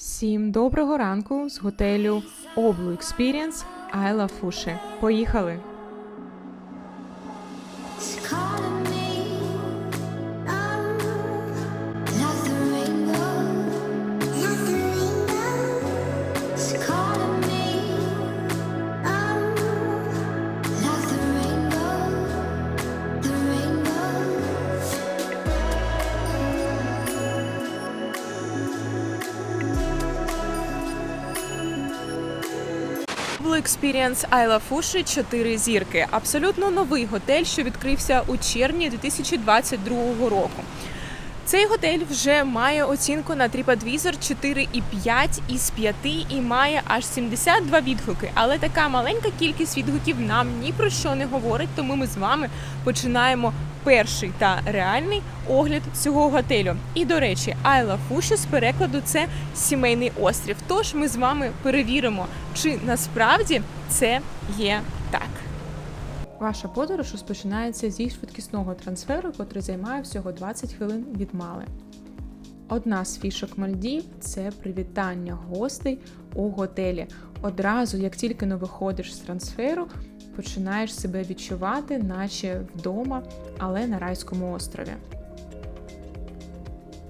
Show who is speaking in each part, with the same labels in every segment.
Speaker 1: Всім доброго ранку з готелю Oblu Experience Айла Фуші. Поїхали!
Speaker 2: Experience Айла Фуші 4 зірки. Абсолютно новий готель, що відкрився у червні 2022 року. Цей готель вже має оцінку на TripAdvisor 4,5 із 5 і має аж 72 відгуки. Але така маленька кількість відгуків нам ні про що не говорить, тому ми з вами починаємо перший та реальний огляд цього готелю. І до речі, Айла Фуші з перекладу це сімейний острів. Тож ми з вами перевіримо, чи насправді це є так.
Speaker 1: Ваша подорож розпочинається зі швидкісного трансферу, котрий займає всього 20 хвилин від Мали. Одна з фішок Мальдів це привітання гостей у готелі. Одразу, як тільки не виходиш з трансферу, починаєш себе відчувати, наче вдома, але на райському острові.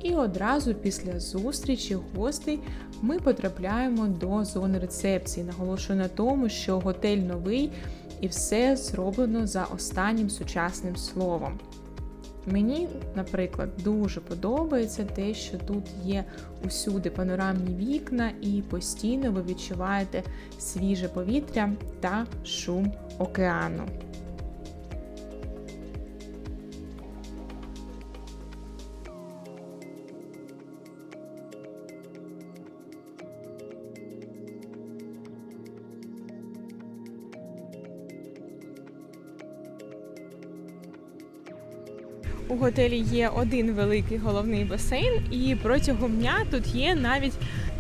Speaker 1: І одразу після зустрічі гостей ми потрапляємо до зони рецепції. Наголошую на тому, що готель новий і все зроблено за останнім сучасним словом. Мені, наприклад, дуже подобається те, що тут є усюди панорамні вікна, і постійно ви відчуваєте свіже повітря та шум океану.
Speaker 2: Готелі є один великий головний басейн, і протягом дня тут є навіть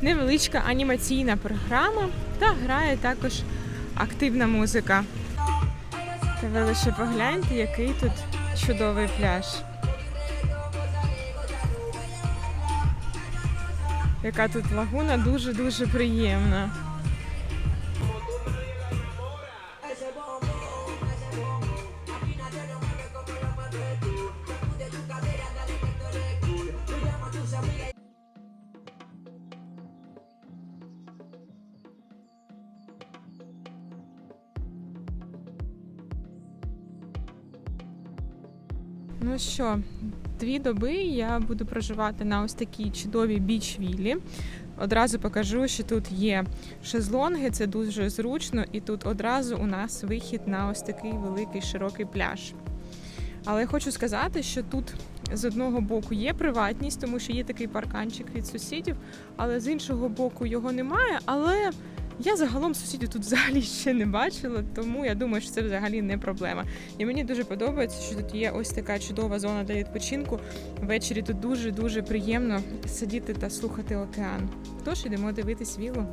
Speaker 2: невеличка анімаційна програма та грає також активна музика. Та ви лише погляньте, який тут чудовий пляж. Яка тут лагуна дуже-дуже приємна. Ну що, дві доби я буду проживати на ось такій чудовій біч-віллі. Одразу покажу, що тут є шезлонги, це дуже зручно, і тут одразу у нас вихід на ось такий великий широкий пляж. Але хочу сказати, що тут з одного боку є приватність, тому що є такий парканчик від сусідів, але з іншого боку його немає. Але я загалом сусідів тут взагалі ще не бачила, тому я думаю, що це взагалі не проблема. І мені дуже подобається, що тут є ось така чудова зона для відпочинку. Ввечері тут дуже дуже приємно сидіти та слухати океан. Тож ідемо дивитись вілу.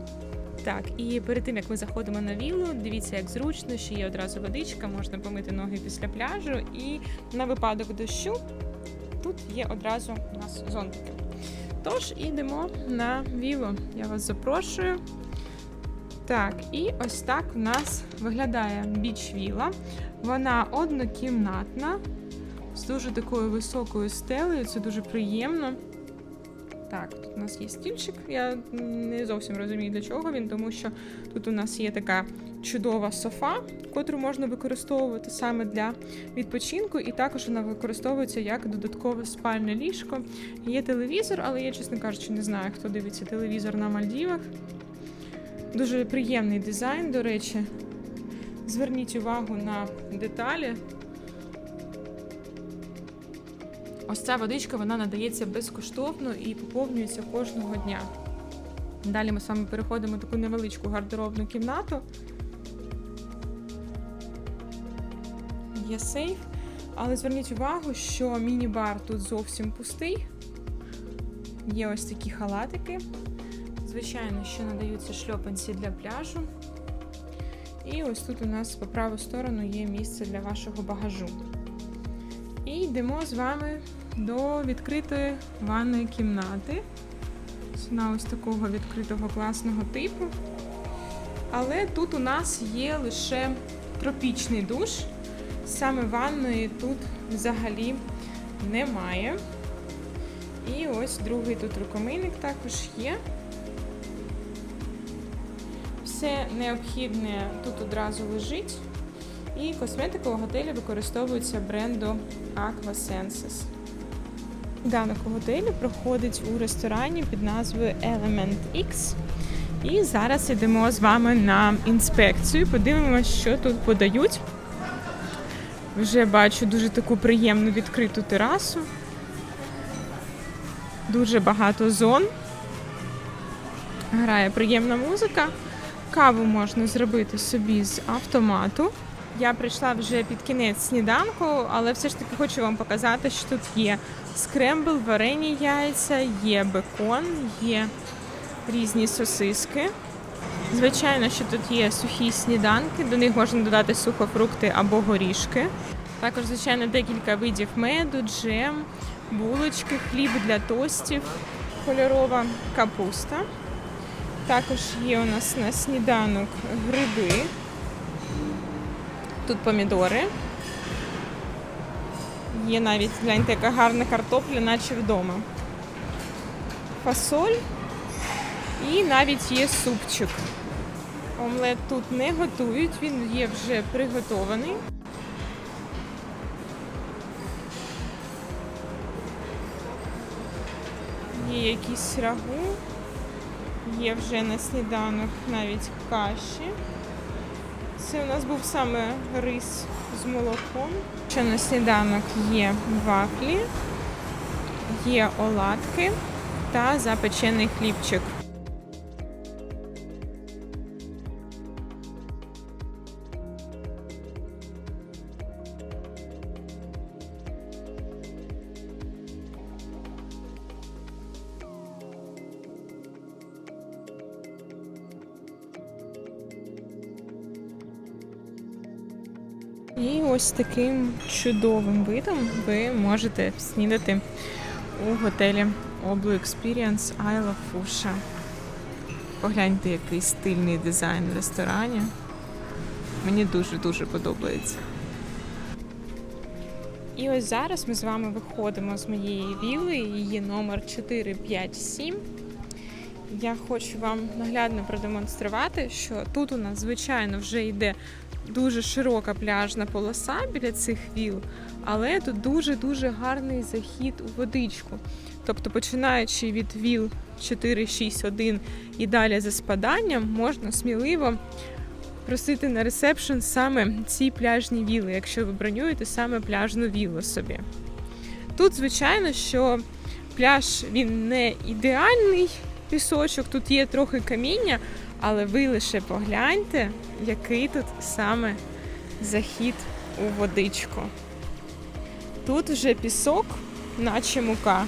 Speaker 2: Так, і перед тим як ми заходимо на віллу, дивіться, як зручно, що є одразу водичка, можна помити ноги після пляжу. І на випадок дощу тут є одразу у нас зонтики. Тож ідемо на віллу. Я вас запрошую. Так, і ось так у нас виглядає біч-віла. Вона однокімнатна, з дуже такою високою стелею, це дуже приємно. Так, тут у нас є стільчик. Я не зовсім розумію, для чого він, тому що тут у нас є така чудова софа, котру можна використовувати саме для відпочинку, і також вона використовується як додаткове спальне ліжко. Є телевізор, але я, чесно кажучи, не знаю, хто дивиться телевізор на Мальдівах. Дуже приємний дизайн, до речі. Зверніть увагу на деталі. Ось ця водичка вона надається безкоштовно і поповнюється кожного дня. Далі ми з вами переходимо в таку невеличку гардеробну кімнату. Є сейф. Але зверніть увагу, що міні-бар тут зовсім пустий. Є ось такі халатики. Звичайно, що надаються шльопанці для пляжу. І ось тут у нас по праву сторону є місце для вашого багажу. І йдемо з вами до відкритої ванної кімнати. Ціна ось такого відкритого класного типу. Але тут у нас є лише тропічний душ. Саме ванної тут взагалі немає. І ось другий тут рукомийник також є. Все необхідне тут одразу лежить. І косметика у готелі використовується бренду Aquasenses. Данок у готелі проходить у ресторані під назвою Element X. І зараз йдемо з вами на інспекцію. Подивимося, що тут подають. Вже бачу дуже таку приємну відкриту терасу. Дуже багато зон. Грає приємна музика. Каву можна зробити собі з автомату. Я прийшла вже під кінець сніданку, але все ж таки хочу вам показати, що тут є скрембл, варені яйця, є бекон, є різні сосиски. Звичайно, що тут є сухі сніданки, до них можна додати сухофрукти або горішки. Також, звичайно, декілька видів меду, джем, булочки, хліб для тостів, кольорова капуста. Також є у нас на сніданок гриби. Тут помідори. Є навіть, гляньте, яка гарна картопля, наче вдома. Фасоль і навіть є супчик. Омлет тут не готують, він є вже приготований. Є якісь рагу, є вже на сніданок навіть каші. Це у нас був саме рис з молоком. Ще на сніданок є вафлі, є оладки та запечений хлібчик. І ось таким чудовим видом ви можете снідати у готелі Oblu Experience Isle of Fuchsia. Погляньте, який стильний дизайн в ресторані. Мені дуже-дуже подобається. І ось зараз ми з вами виходимо з моєї вілли, її номер 457. Я хочу вам наглядно продемонструвати, що тут у нас, звичайно, вже йде дуже широка пляжна полоса біля цих віл, але тут дуже-дуже гарний захід у водичку. Тобто, починаючи від віл 461 і далі за спаданням, можна сміливо просити на ресепшн саме ці пляжні віли, якщо ви бронюєте саме пляжну віллу собі. Тут, звичайно, що пляж він не ідеальний пісочок, тут є трохи каміння, але ви лише погляньте, який тут саме захід у водичку. Тут вже пісок, наче мука.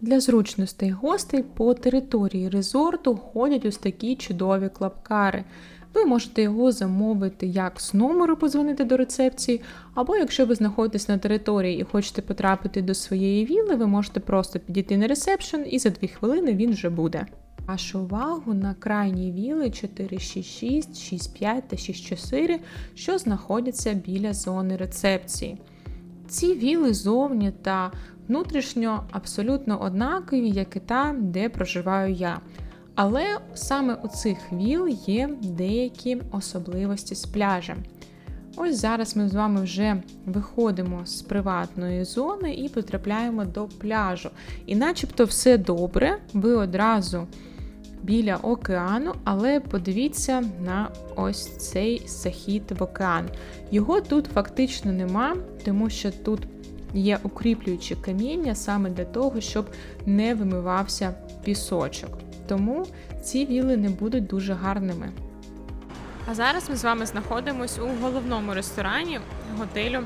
Speaker 1: Для зручностей гостей по території резорту ходять ось такі чудові клапкари. Ви можете його замовити як з номеру позвонити до рецепції, або якщо ви знаходитесь на території і хочете потрапити до своєї вілли, ви можете просто підійти на ресепшн і за 2 хвилини він вже буде. Вашу увагу на крайні віли 466, 65 та 64, що знаходяться біля зони рецепції. Ці віли зовні та внутрішньо абсолютно однакові, як і там, де проживаю я. Але саме у цих віл є деякі особливості з пляжем. Ось зараз ми з вами вже виходимо з приватної зони і потрапляємо до пляжу. І начебто все добре, ви одразу біля океану, але подивіться на ось цей захід в океан. Його тут фактично нема, тому що тут є укріплюючі каміння саме для того, щоб не вимивався пісочок. Тому ці віли не будуть дуже гарними.
Speaker 2: А зараз ми з вами знаходимось у головному ресторані готелю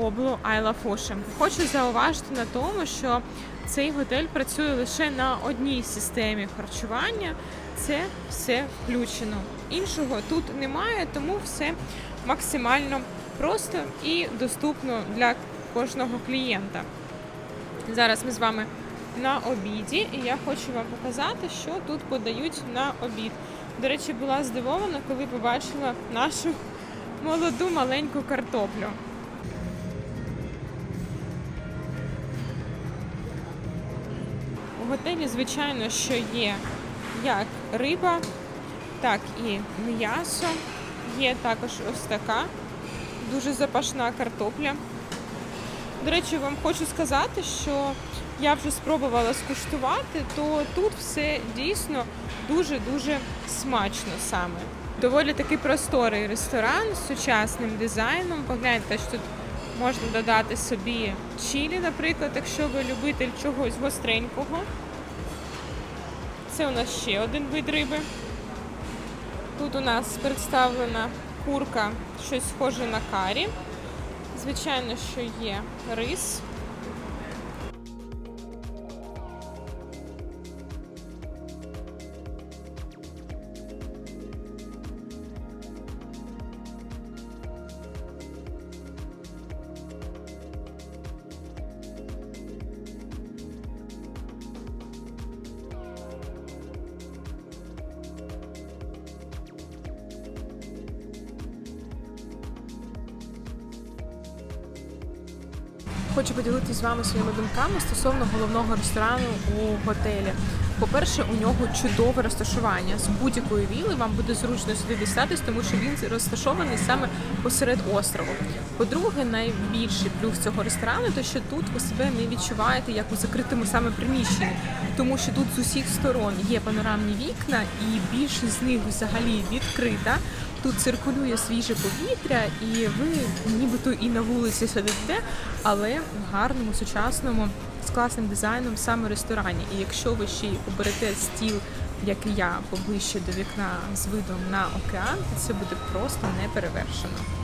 Speaker 2: Облу Айла Фушем. Хочу зауважити на тому, що цей готель працює лише на одній системі харчування. Це все включено. Іншого тут немає, тому все максимально просто і доступно для кожного клієнта. Зараз ми з вами на обіді, і я хочу вам показати, що тут подають на обід. До речі, була здивована, коли побачила нашу молоду маленьку картоплю. У готелі, звичайно, що є як риба, так і м'ясо. Є також ось така дуже запашна картопля. До речі, вам хочу сказати, що я вже спробувала скуштувати, то тут все дійсно дуже-дуже смачно саме. Доволі такий просторий ресторан з сучасним дизайном. Погляньте, що тут можна додати собі чілі, наприклад, якщо ви любитель чогось гостренького. Це у нас ще один вид риби. Тут у нас представлена курка, щось схоже на карі. Звичайно, що є рис.
Speaker 1: Хочу поділитися з вами своїми думками стосовно головного ресторану у готелі. По-перше, у нього чудове розташування. З будь-якої віли вам буде зручно сюди дістатись, тому що він розташований саме посеред острову. По-друге, найбільший плюс цього ресторану, то що тут ви себе не відчуваєте як у закритому саме приміщенні, тому що тут з усіх сторон є панорамні вікна, і більшість з них взагалі відкрита. Тут циркулює свіже повітря, і ви нібито і на вулиці сидите, але в гарному, сучасному, з класним дизайном саме ресторані. І якщо ви ще й оберете стіл, як і я, поближче до вікна з видом на океан, то це буде просто неперевершено.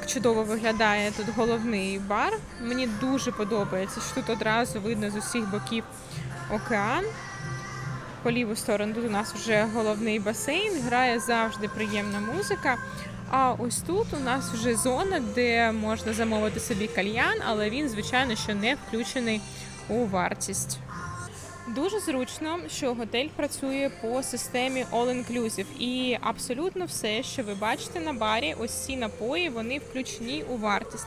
Speaker 2: Так чудово виглядає тут головний бар. Мені дуже подобається, що тут одразу видно з усіх боків океан. По ліву сторону тут у нас вже головний басейн, грає завжди приємна музика. А ось тут у нас вже зона, де можна замовити собі кальян, але він, звичайно, що не включений у вартість. Дуже зручно, що готель працює по системі All Inclusive. І абсолютно все, що ви бачите на барі, ось ці напої, вони включені у вартість.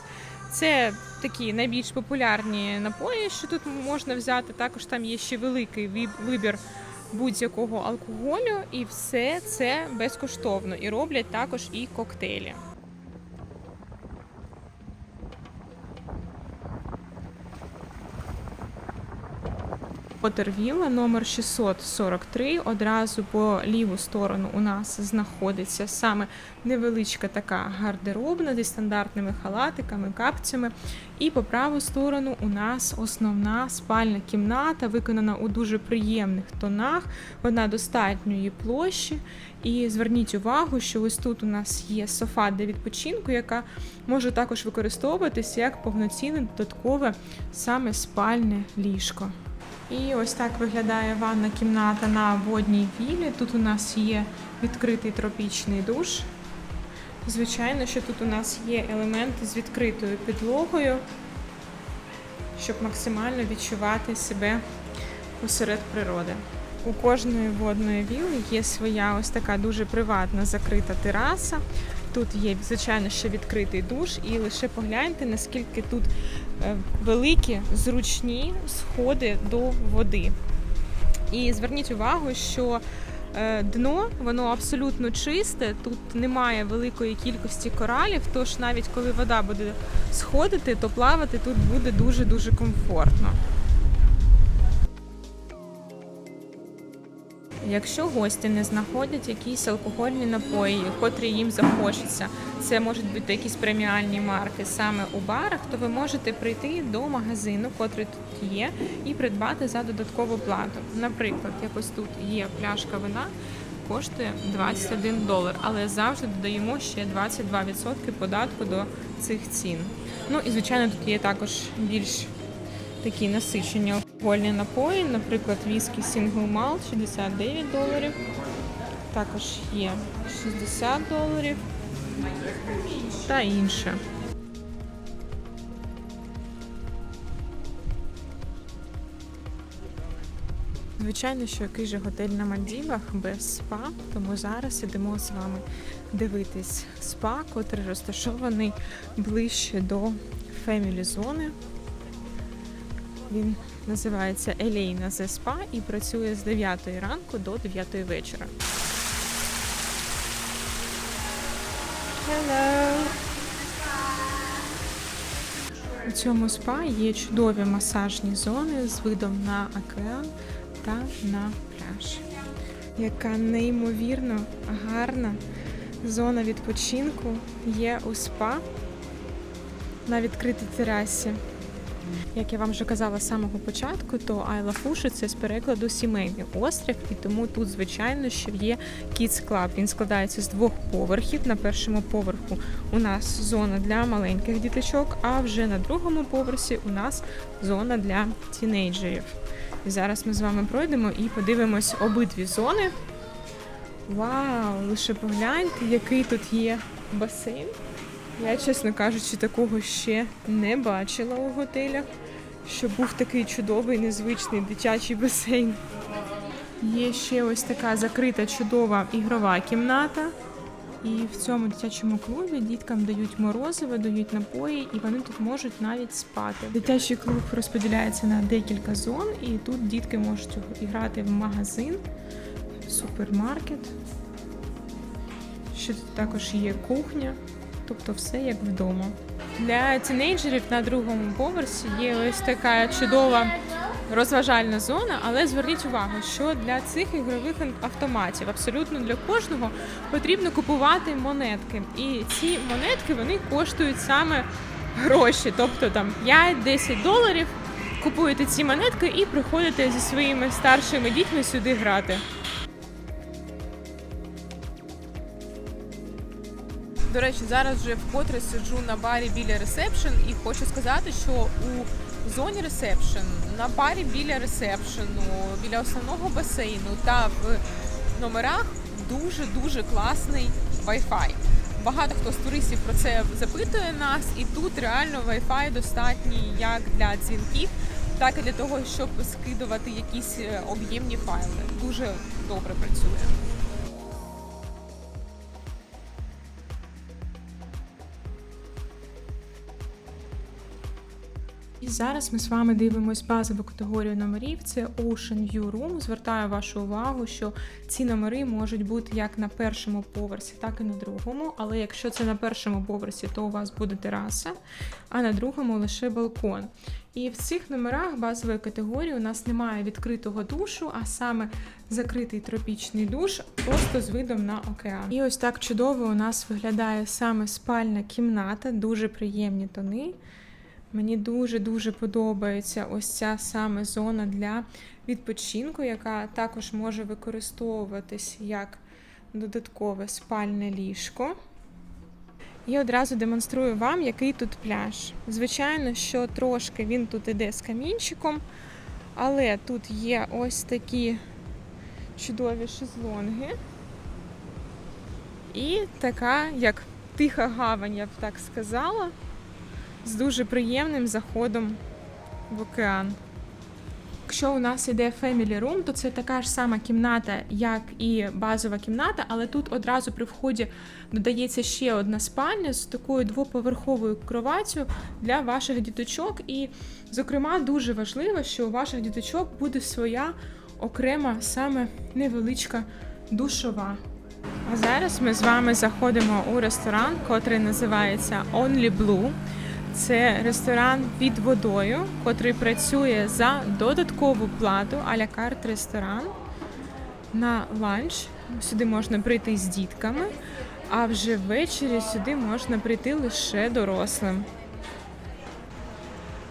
Speaker 2: Це такі найбільш популярні напої, що тут можна взяти. Також там є ще великий виб- вибір будь-якого алкоголю, і все це безкоштовно. І роблять також і коктейлі.
Speaker 1: Потервіла номер 643. Одразу по ліву сторону у нас знаходиться саме невеличка така гардеробна зі стандартними халатиками, капцями. І по праву сторону у нас основна спальна кімната, виконана у дуже приємних тонах. Вона достатньої площі. І зверніть увагу, що ось тут у нас є софа для відпочинку, яка може також використовуватися як повноцінне додаткове саме спальне ліжко. І ось так виглядає ванна кімната на водній вілі. Тут у нас є відкритий тропічний душ. Звичайно, що тут у нас є елементи з відкритою підлогою.
Speaker 2: щоб максимально відчувати себе посеред природи. У кожної водної вілли є своя ось така дуже приватна закрита тераса. Тут є, звичайно, ще відкритий душ, і лише погляньте, наскільки тут е, великі, зручні сходи до води. І зверніть увагу, що е, дно воно абсолютно чисте, тут немає великої кількості коралів, тож навіть коли вода буде сходити, то плавати тут буде дуже-дуже комфортно. Якщо гості не знаходять якісь алкогольні напої, котрі їм захочеться, це можуть бути якісь преміальні марки саме у барах, то ви можете прийти до магазину, котрий тут є, і придбати за додаткову плату. Наприклад, якось тут є пляшка вина, коштує 21 долар, але завжди додаємо ще 22% податку до цих цін. Ну і звичайно, тут є також більш такі насичені алкогольні напої, наприклад, віскі Single Malt 69 доларів. Також є 60 доларів та інше. Звичайно, що який же готель на Мальдівах без спа, тому зараз ідемо з вами дивитись спа, котрий розташований ближче до фемілі зони. Він називається Елейна The Spa і працює з 9 ранку до 9 вечора. Hello! У цьому спа є чудові масажні зони з видом на океан та на пляж. Яка неймовірно гарна зона відпочинку є у спа на відкритій терасі. Як я вам вже казала з самого початку, то Айла Фуши це з перекладу сімейний острів, і тому тут, звичайно, що є Kids Club. Він складається з двох поверхів. На першому поверху у нас зона для маленьких діточок, а вже на другому поверсі у нас зона для тінейджерів. І зараз ми з вами пройдемо і подивимось обидві зони. Вау! Лише погляньте, який тут є басейн. Я, чесно кажучи, такого ще не бачила у готелях, що був такий чудовий, незвичний дитячий басейн. Є ще ось така закрита чудова ігрова кімната. І в цьому дитячому клубі діткам дають морозиво, дають напої, і вони тут можуть навіть спати. Дитячий клуб розподіляється на декілька зон, і тут дітки можуть грати в магазин, в супермаркет. Ще тут також є кухня, тобто все як вдома. Для тінейджерів на другому поверсі є ось така чудова розважальна зона, але зверніть увагу, що для цих ігрових автоматів абсолютно для кожного потрібно купувати монетки. І ці монетки вони коштують саме гроші, тобто там 5-10 доларів. Купуєте ці монетки і приходите зі своїми старшими дітьми сюди грати. До речі, зараз вже вкотре сиджу на барі біля ресепшн і хочу сказати, що у зоні ресепшн, на барі біля ресепшену, біля основного басейну та в номерах дуже-дуже класний Wi-Fi. Багато хто з туристів про це запитує нас, і тут реально Wi-Fi достатній як для дзвінків, так і для того, щоб скидувати якісь е, об'ємні файли. Дуже добре працює. Зараз ми з вами дивимось базову категорію номерів. Це Ocean View Room. Звертаю вашу увагу, що ці номери можуть бути як на першому поверсі, так і на другому. Але якщо це на першому поверсі, то у вас буде тераса, а на другому лише балкон. І в цих номерах базової категорії у нас немає відкритого душу, а саме закритий тропічний душ, просто з видом на океан. І ось так чудово у нас виглядає саме спальна кімната, дуже приємні тони. Мені дуже-дуже подобається ось ця саме зона для відпочинку, яка також може використовуватись як додаткове спальне ліжко. І одразу демонструю вам, який тут пляж. Звичайно, що трошки він тут іде з камінчиком, але тут є ось такі чудові шезлонги. І така, як тиха гавань, я б так сказала з дуже приємним заходом в океан.
Speaker 1: Якщо у нас іде Family Room, то це така ж сама кімната, як і базова кімната, але тут одразу при вході додається ще одна спальня з такою двоповерховою кроваттю для ваших діточок. І, зокрема, дуже важливо, що у ваших діточок буде своя окрема саме невеличка душова.
Speaker 2: А зараз ми з вами заходимо у ресторан, котрий називається Only Blue. Це ресторан під водою, котрий працює за додаткову плату а-ля карт ресторан на ланч. Сюди можна прийти з дітками, а вже ввечері сюди можна прийти лише дорослим.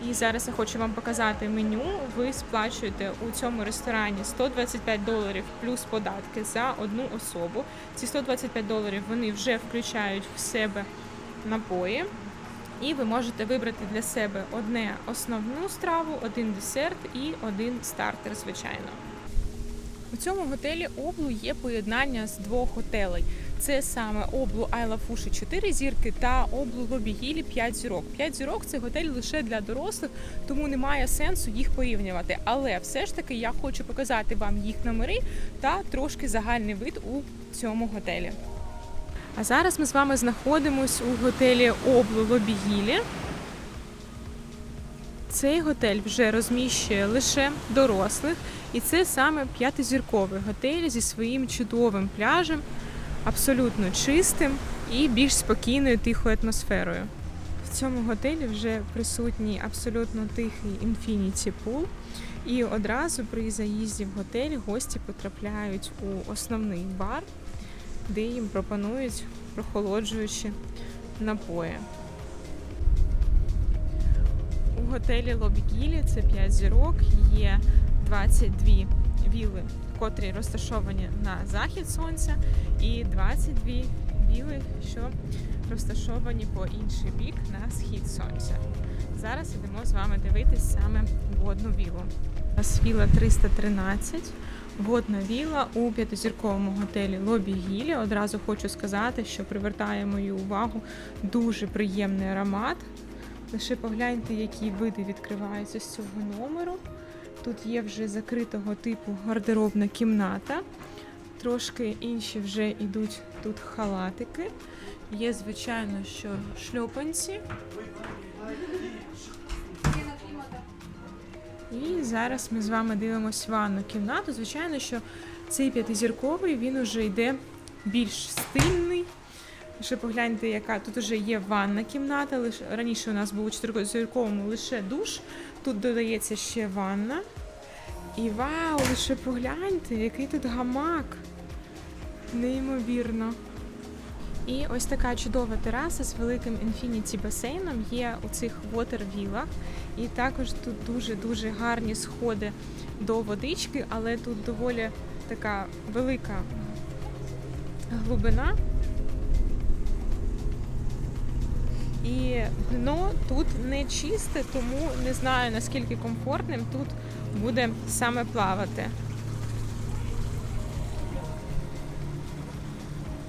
Speaker 2: І зараз я хочу вам показати меню. Ви сплачуєте у цьому ресторані 125 доларів плюс податки за одну особу. Ці 125 доларів вони вже включають в себе напої. І ви можете вибрати для себе одне основну страву, один десерт і один стартер, звичайно. У цьому готелі облу є поєднання з двох готелей. Це саме облу Айла Фуші 4 зірки та облу Лобі Гілі 5 зірок. 5 зірок це готель лише для дорослих, тому немає сенсу їх порівнювати. Але все ж таки я хочу показати вам їх номери та трошки загальний вид у цьому готелі. А зараз ми з вами знаходимось у готелі Облу Лобі Гілі. Цей готель вже розміщує лише дорослих, і це саме п'ятизірковий готель зі своїм чудовим пляжем, абсолютно чистим і більш спокійною тихою атмосферою. В цьому готелі вже присутній абсолютно тихий Infinity Pool, і одразу при заїзді в готель гості потрапляють у основний бар, де їм пропонують прохолоджуючі напої. У готелі Лобгілі це 5 зірок, є 22 віли, котрі розташовані на захід сонця, і 22 віли, що розташовані по інший бік на схід сонця. Зараз ідемо з вами дивитись саме водну вілу. У нас віла 313. Водна віла у п'ятизірковому готелі Лобі Гілі. Одразу хочу сказати, що привертає мою увагу дуже приємний аромат. Лише погляньте, які види відкриваються з цього номеру. Тут є вже закритого типу гардеробна кімната. Трошки інші вже йдуть тут халатики. Є, звичайно, що шльопанці. І зараз ми з вами дивимося ванну кімнату. Звичайно, що цей п'ятизірковий він уже йде більш стильний. Ще погляньте, яка тут вже є ванна кімната. Лише раніше у нас був у чотиризірковому лише душ. Тут додається ще ванна. І вау, лише погляньте, який тут гамак. Неймовірно. І ось така чудова тераса з великим інфініті басейном є у цих вотер-вілах. І також тут дуже-дуже гарні сходи до водички, але тут доволі така велика глибина. І дно тут не чисте, тому не знаю наскільки комфортним тут буде саме плавати.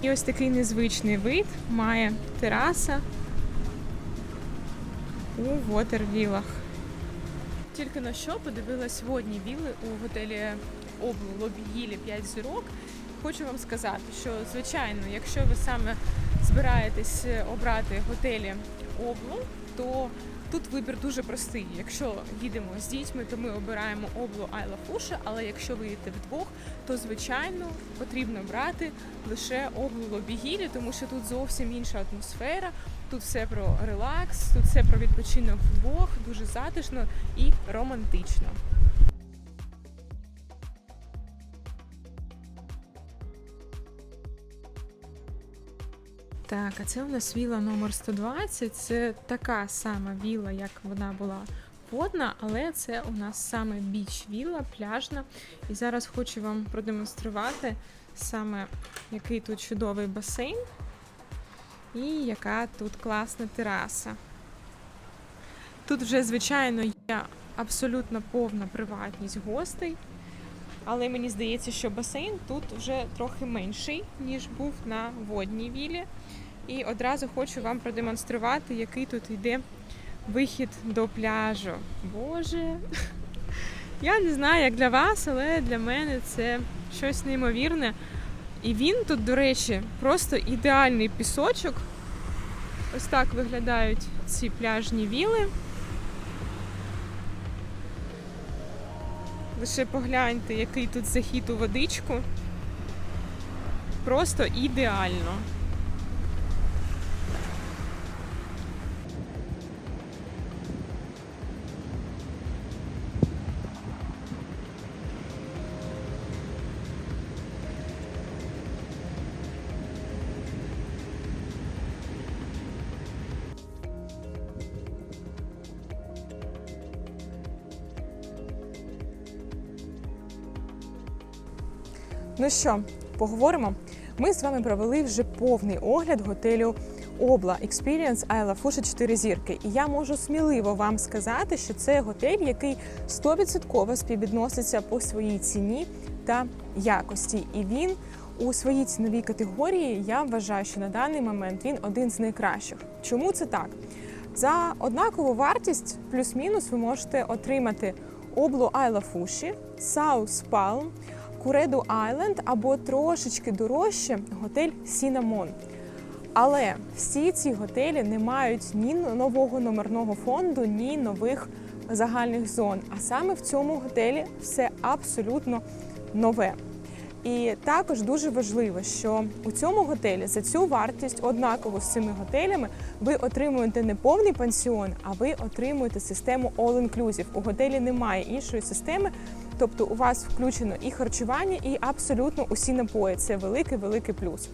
Speaker 2: І ось такий незвичний вид має тераса у Вотервілах. Тільки на що подивилась водні віли у готелі Облу Лобі Гілі 5 зірок. Хочу вам сказати, що звичайно, якщо ви саме збираєтесь обрати готелі Облу, то тут вибір дуже простий. Якщо їдемо з дітьми, то ми обираємо облу Айла Фуша, але якщо ви їдете вдвох, то звичайно потрібно брати лише облу Лобігілі, тому що тут зовсім інша атмосфера. Тут все про релакс, тут все про відпочинок вдвох, дуже затишно і романтично. Так, а це у нас віла номер 120. Це така сама віла, як вона була водна, але це у нас саме біч віла, пляжна. І зараз хочу вам продемонструвати саме який тут чудовий басейн і яка тут класна тераса. Тут вже, звичайно, є абсолютно повна приватність гостей. Але мені здається, що басейн тут вже трохи менший, ніж був на водній вілі. І одразу хочу вам продемонструвати, який тут йде
Speaker 3: вихід до пляжу. Боже. Я не знаю, як для вас, але для мене це щось неймовірне. І він тут, до речі, просто ідеальний пісочок. Ось так виглядають ці пляжні віли. Лише погляньте, який тут захід у водичку. Просто ідеально.
Speaker 2: Що, поговоримо. Ми з вами провели вже повний огляд готелю Обла Experience Айла Фуша 4 зірки. І я можу сміливо вам сказати, що це готель, який 100% співвідноситься по своїй ціні та якості. І він у своїй ціновій категорії я вважаю, що на даний момент він один з найкращих. Чому це так? За однакову вартість, плюс-мінус, ви можете отримати облу Айла Фуші, Саус Палм, Куреду Айленд або трошечки дорожче готель Сінамон. Але всі ці готелі не мають ні нового номерного фонду, ні нових загальних зон. А саме в цьому готелі все абсолютно нове. І також дуже важливо, що у цьому готелі за цю вартість однаково з цими готелями ви отримуєте не повний пансіон, а ви отримуєте систему All-Inclusive. У готелі немає іншої системи, тобто у вас включено і харчування, і абсолютно усі напої. Це великий великий плюс.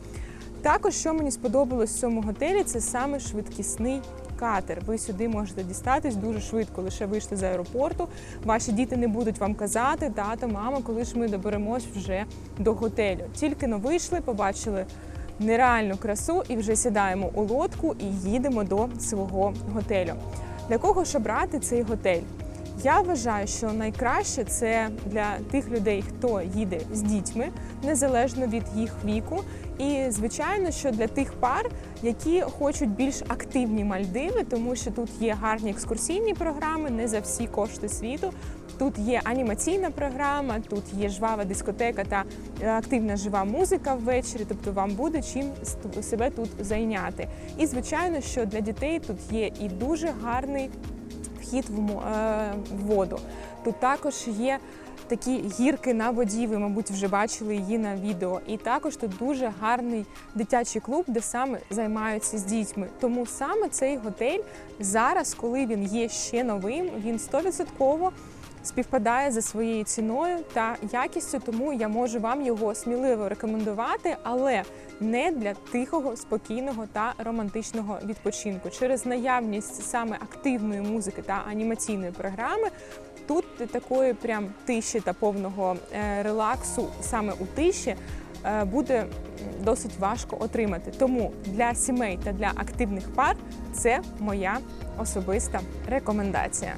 Speaker 2: Також, що мені сподобалось в цьому готелі, це саме швидкісний катер. Ви сюди можете дістатись дуже швидко, лише вийшли з аеропорту. Ваші діти не будуть вам казати, тато, мама, коли ж ми доберемось вже до готелю. Тільки но вийшли, побачили нереальну красу і вже сідаємо у лодку і їдемо до свого готелю. Для кого ж обрати цей готель? Я вважаю, що найкраще це для тих людей, хто їде з дітьми, незалежно від їх віку. І звичайно, що для тих пар, які хочуть більш активні Мальдиви, тому що тут є гарні екскурсійні програми, не за всі кошти світу. Тут є анімаційна програма, тут є жвава дискотека та е, активна жива музика ввечері, тобто вам буде чим себе тут зайняти. І звичайно, що для дітей тут є і дуже гарний вхід е, в воду. Тут також є такі гірки на воді. Ви, мабуть, вже бачили її на відео. І також тут дуже гарний дитячий клуб, де саме займаються з дітьми. Тому саме цей готель зараз, коли він є ще новим, він 100% співпадає за своєю ціною та якістю, тому я можу вам його сміливо рекомендувати, але не для тихого, спокійного та романтичного відпочинку. Через наявність саме активної музики та анімаційної програми. Тут такої прям тиші та повного е, релаксу саме у тиші е, буде досить важко отримати. Тому для сімей та для активних пар це моя особиста рекомендація.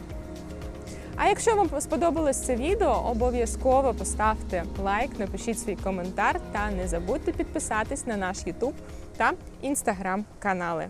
Speaker 2: А якщо вам сподобалось це відео, обов'язково поставте лайк, напишіть свій коментар та не забудьте підписатись на наш YouTube та Instagram канали.